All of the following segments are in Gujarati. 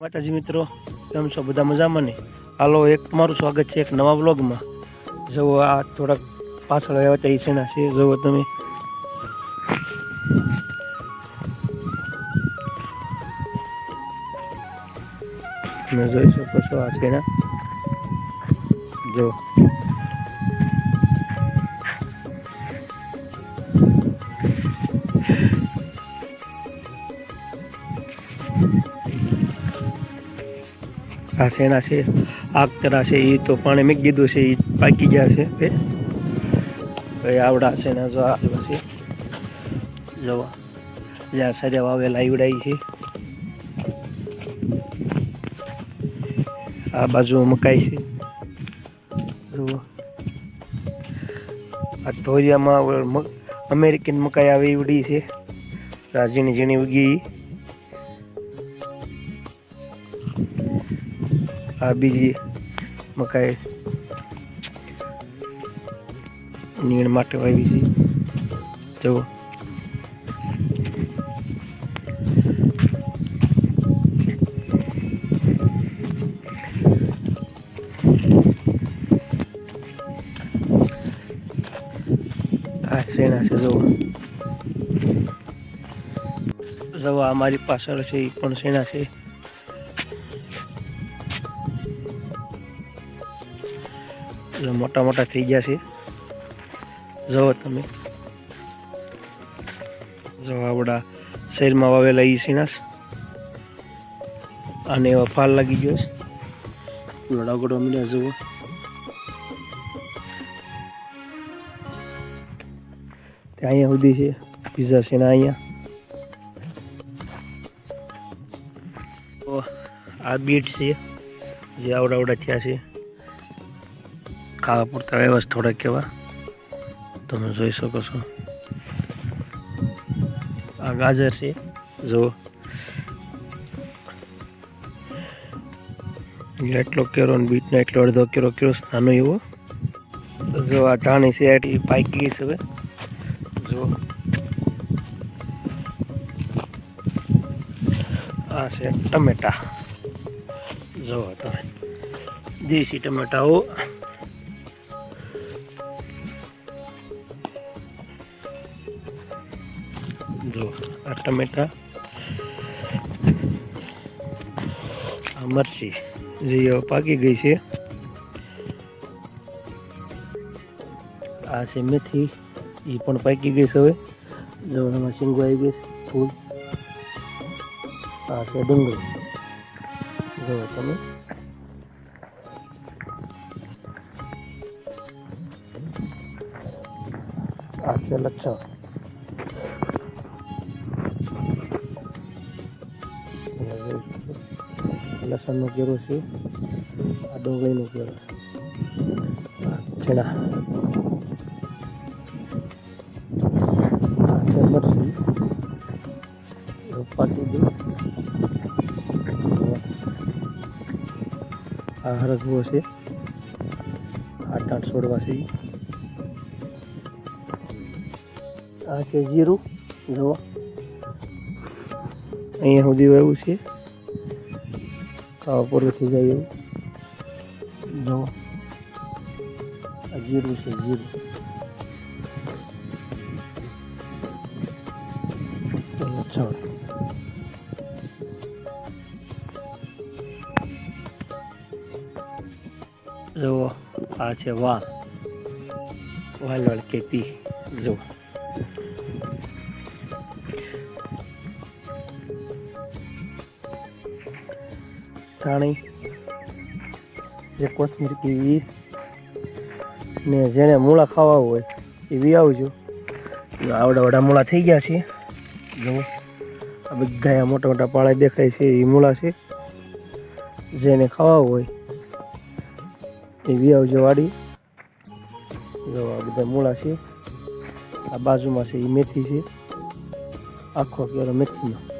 માતાજી મિત્રો, કેમ છો? બધા મજામાં ને? હાલો, એક તમારું સ્વાગત છે એક નવા વ્લોગમાં. જુઓ, આ થોડાક પાછળ આવ્યા હતા છેના છે? જુઓ તમે. જોઈ શકો છો આ છે જો આ શેના છે? આગ કરા છે એ તો પાણી મેં દીધું છે એ પાકી ગયા છે. બે આવડા છે ને જો આવ્યા છે. જોવા. જ્યાં સર્યા વાવેલા આવડાય છે. આ બાજુ મકાઈ છે. આ ધોરિયામાં અમેરિકન મકાઈ આવી ઉડી છે. આ ઝીણી ઝીણી ઉગી. આ બીજી મકાઈ નીણ માટે વાવી છે. જુઓ આ શેણા છે જુઓ જુઓ અમારી મારી પાછળ છે એ પણ શેણા છે. જો મોટા મોટા થઈ ગયા છે. જુઓ તમે. જો આપણા શહેરમાં વાવેલા ઈ સીણાસ અને એવા ફાલ લાગી ગયો છે. લડાગડો મળ્યા જુઓ. ત્યાં અહીંયા સુધી છે. પીઝા છે ને અહીંયા આ બીટ છે. જે આવડા આવડા થયા છે. ખાવા પૂરતા વ્યવસ્થા થોડાક કેવા તમે જોઈ શકો છો. આ ગાજર છે, જુઓ. એટલો કેરો ને બીટનો એટલો અડધો કેરો કેરો નાનો એવો. જો આ ધાણી છે એટલી પાકી ગઈ છે હવે. જો આ છે ટમેટા. જો તમે. દેશી ટમેટાઓ. જો આ ટમેટા આ મરચી જે પાકી ગઈ છે. આ છે મેથી, એ પણ પાકી ગઈ છે હવે. જો, એમાં શીંગો આવી ગઈ છે, ફૂલ. આ છે ડુંગળી. જો, તમે. આ છે લચ્છા લસણનો કેરો છે. આ ડુંગળીનો કેરો આ ચણા. આ આ હરગવો છે. આઠ આઠ છોડવા છે. આ છે જીરું. જવા અહીંયા સુધી આવ્યું છે. ખાવા પૂરું થઈ જાય એવું. આ જીરું છે, જીરું. લચ્છણ જુઓ આ છે વાલ. વાલવાળ ખેતી જુઓ ધાણી જે કોથમીર પીવી ને જેને મૂળા ખાવા હોય, એ વી આવજો આવડા વડા મૂળા થઈ ગયા છે. જુઓ આ બધા મોટા મોટા પાળા દેખાય છે એ મૂળા છે. જેને ખાવા હોય, એ વી આવજો વાડી. જો, આ બધા મૂળા છે. આ બાજુમાં છે એ મેથી છે. આખો કેરો મેથીનો.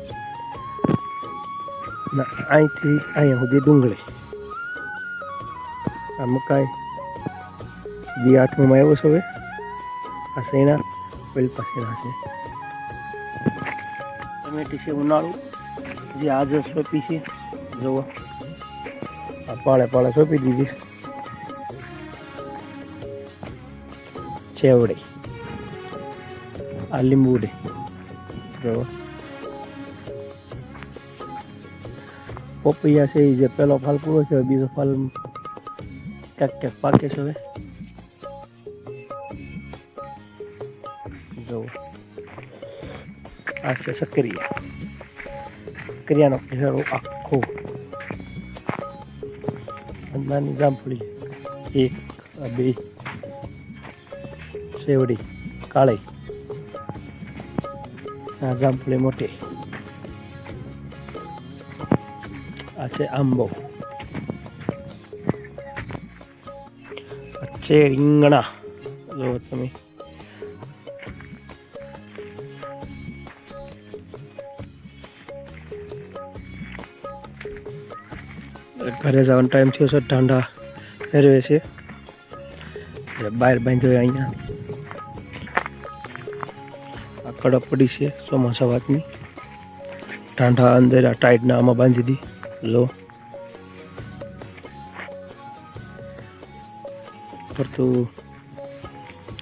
ના અહીંથી અહીંયા સુધી ડુંગળી આ મકાઈ દી હાથમાં આવ્યો છે હવે આ સૈણા પેલી પાસેના છે ટમેટી છે ઉનાળુ જે આજે સોંપી છે જુઓ આ પાળે પાળે સોંપી દીધી ચેવડી આ લીંબુડી જુઓ પપૈયા છે એ જે પહેલો ફાલ પૂરો છે બીજો ફાલ ક્યાંક ક્યાંક પાકે છે હવે જુઓ આ છે સક્રિયા સક્રિયાનો ઘેરો આખો નાની જામફળી એક બે શેવડી કાળી આ જામફળી મોટી આ છે આંબો આ છે રીંગણા તમે ઘરે જવાનો ટાઈમ થયો છે ઠંડા ફેરવે છે બહાર બાંધ્યો અહીંયા આ કડક પડી છે ચોમાસા વાતની ઠંડા અંદર આ ટાઈટના આમાં બાંધી દી લો ફરતું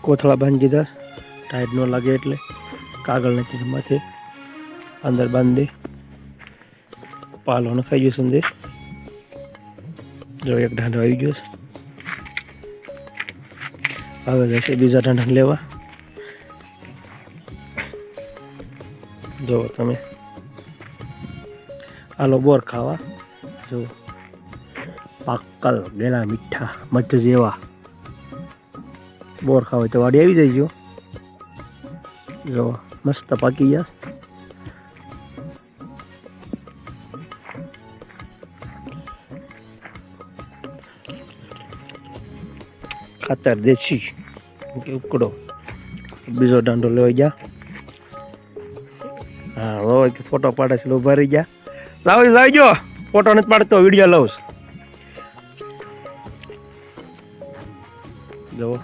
કોથળા બાંધી દીધા. ટાઈટ ન લાગે એટલે કાગળ નથી માથે. અંદર બાંધી પાલો નખાઈ ગયો સંદેશ જો એક ઢાંઢો આવી ગયો છે. હવે જશે બીજા ઢાંઢા લેવા. જો તમે. આલો બોર ખાવા. જો પાકલ ગેલા મીઠા, મધ જેવા. બોર ખાવા હોય તો વાડી આવી જઈજો. જો, મસ્ત પાકી ગયા. ખાતર દેશી કે ઉકડો બીજો દાંડો લેવા ગયા. હા, હવે કે ફોટો પાડે છે ઊભા રહી ગયા. લાવો, લાવજો. ફોટો નથી પાડતો, વીડિયો લઉં છું. જુઓ.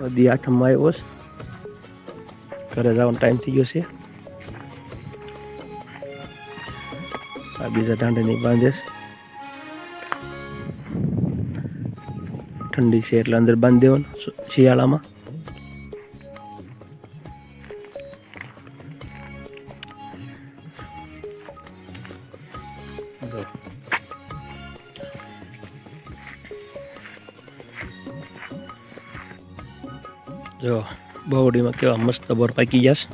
બધી આઠમમાં આવ્યો છે. ઘરે જવાનો ટાઈમ થઈ ગયો છે. આ બીજા દાંડે નહીં બાંધે ઠંડી છે એટલે અંદર બાંધી દેવાનું શિયાળામાં. જો બહુડીમાં કેવા મસ્ત બોર પાકી જશે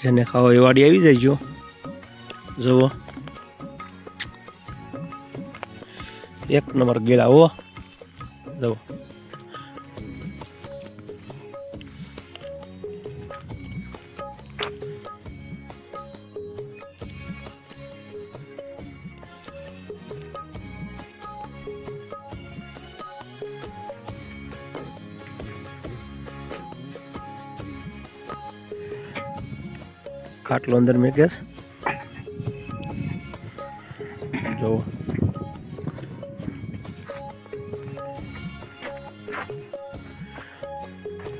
જેને ખાવા એ વાડી આવી જાય જો જુઓ એક નંબર ગેલા હો જુઓ ખાટલો અંદર મેં જો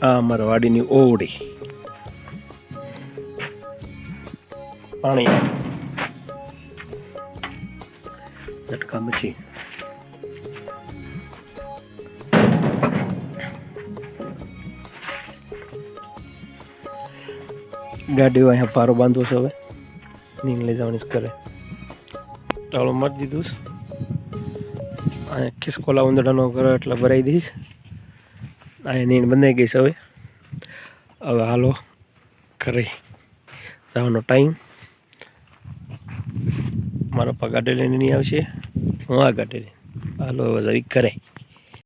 આ અમારા વાડીની ઓવડી. પાણી. ઝટકા મચી. ગાડીઓ અહીંયા પારો બાંધવો છે હવે. નીંગ લઈ જવાની કરે ટાળો મારી દીધું અહીંયા ખિસકોલા ઉંદડાનો કરો એટલે ભરાઈ દઈશ અહીંયા નીંદ બંધાઈ ગઈ છે હવે. હવે હાલો, ઘરે જવાનો ટાઈમ મારો પપ્પા ગાડી લઈને નહીં આવશે. હું આ ગાડી લઈને? હાલો, હવે જવી કરે